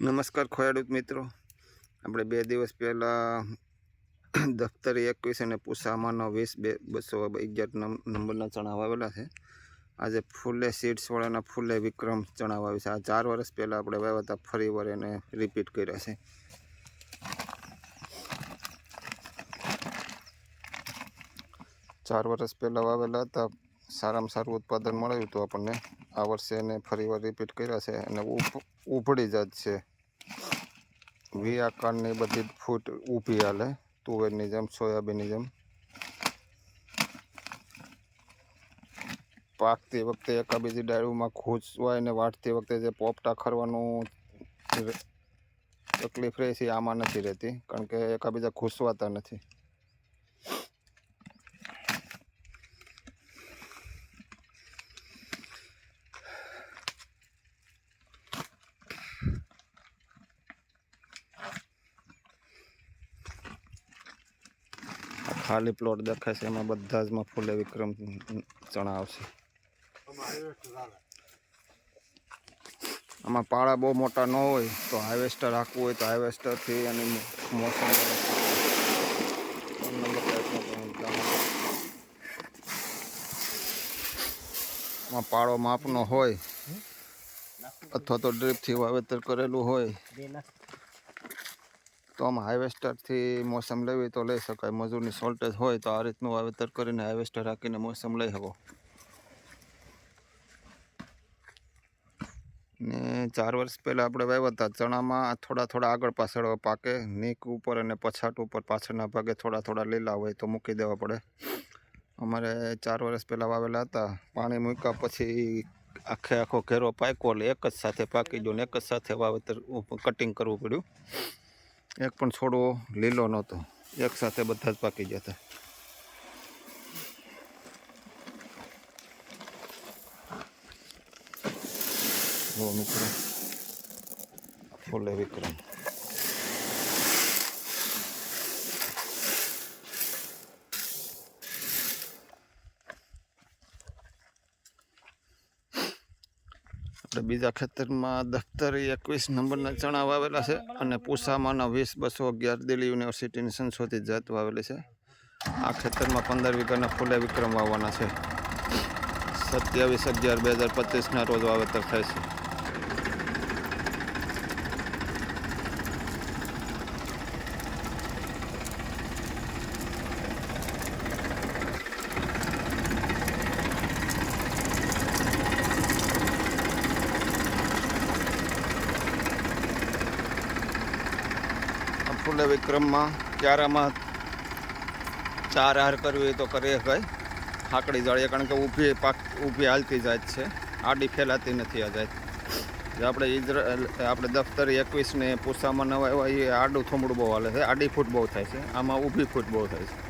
નમસ્કાર ખોયાડૂત મિત્રો. આપણે બે દિવસ પહેલાં દફતર એકવીસ અને પૂસામાનો વીસ બે બસો અગિયાર નંબરના ચણા વાવેલા છે. આજે ફૂલે સીડ્સવાળાના ફૂલે વિક્રમ ચણા વાવી છે. આ ચાર વર્ષ પહેલાં આપણે વાવ્યા હતા, ફરી વાર એને રિપીટ કર્યા છે. ચાર વર્ષ પહેલાં વાવેલા હતા, સારામાં સારું ઉત્પાદન મળ્યું હતું આપણને. આ વર્ષે એને ફરી વાર રિપીટ કર્યા છે અને ઉભડી જાત છે. વી આકારની બધી ફૂટ ઊભી હાલે, તુવેરની જેમ, સોયાબીનની જેમ. પાકતી વખતે એકાબીજી ડાળીમાં ખૂંચવાય ને વાટતી વખતે જે પોપટા ખરવાનું તકલીફ રહે છે આમાં નથી રહેતી, કારણ કે એકાબીજા ખૂંચવાતા નથી. ખાલી પ્લોટ દેખાય છે એમાં બધા જમાં ફૂલે વિક્રમ ચણા આવશે આમાં પાળા બહુ મોટા ન હોય તો હાર્વેસ્ટર રાખવું હોય તો હાર્વેસ્ટરથી અને મોસમ પાળો માપનો હોય અથવા તો ડ્રીપથી વાવેતર કરેલું હોય તો આમાં હાર્વેસ્ટરથી મોસમ લેવી તો લઈ શકાય. મજૂરની શોર્ટેજ હોય તો આ રીતનું વાવેતર કરીને હાર્વેસ્ટર રાખીને મોસમ લઈ શકો ને ચાર વર્ષ પહેલાં આપણે વાવ્યા હતા ચણામાં થોડા થોડા આગળ પાછળ પાકે, નીક ઉપર અને પછાટ ઉપર પાછળના ભાગે થોડા થોડા લીલા હોય તો મૂકી દેવા પડે. અમારે ચાર વર્ષ પહેલાં વાવેલા હતા. પાણી મૂક્યા પછી આખે આખો ઘેરો પાક્યો એટલે એક જ સાથે પાકી ગયો ને એક જ સાથે વાવેતર કટિંગ કરવું પડ્યું. એક પણ છોડવો લીલો નહોતો. એક સાથે બધા જ પાકી ગયા હતા. જો મિત્રો ફૂલે વિક્રમ. આપણે બીજા ખેતરમાં દફતર એકવીસ નંબરના ચણા વાવેલા છે અને પૂસામાંના વીસ બસો અગિયાર દિલ્હી યુનિવર્સિટીની સંશોધિત જાત વાવેલી છે. આ ખેતરમાં પંદર વીઘાના ફૂલે વિક્રમ વાવવાના છે. સત્યાવીસ અગિયાર બે હજાર પચીસના રોજ વાવેતર થાય છે. ફૂલે વિક્રમમાં ક્યારામાં ચાર હાર કરવી હોય તો કરી શકાય હાકડી જાળીએ, કારણ કે ઊભી પાક, ઊભી હાલતી જાય છે. આડી ફેલાતી નથી આ જાય જે આપણે ઇઝરા આપણે દફતર એકવીસને પૂસામાં નવા એવા એ આડું થોમડું બહુ હાલે છે. આડી ફૂટ બહુ થાય છે. આમાં ઊભી ફૂટ બહુ થાય છે.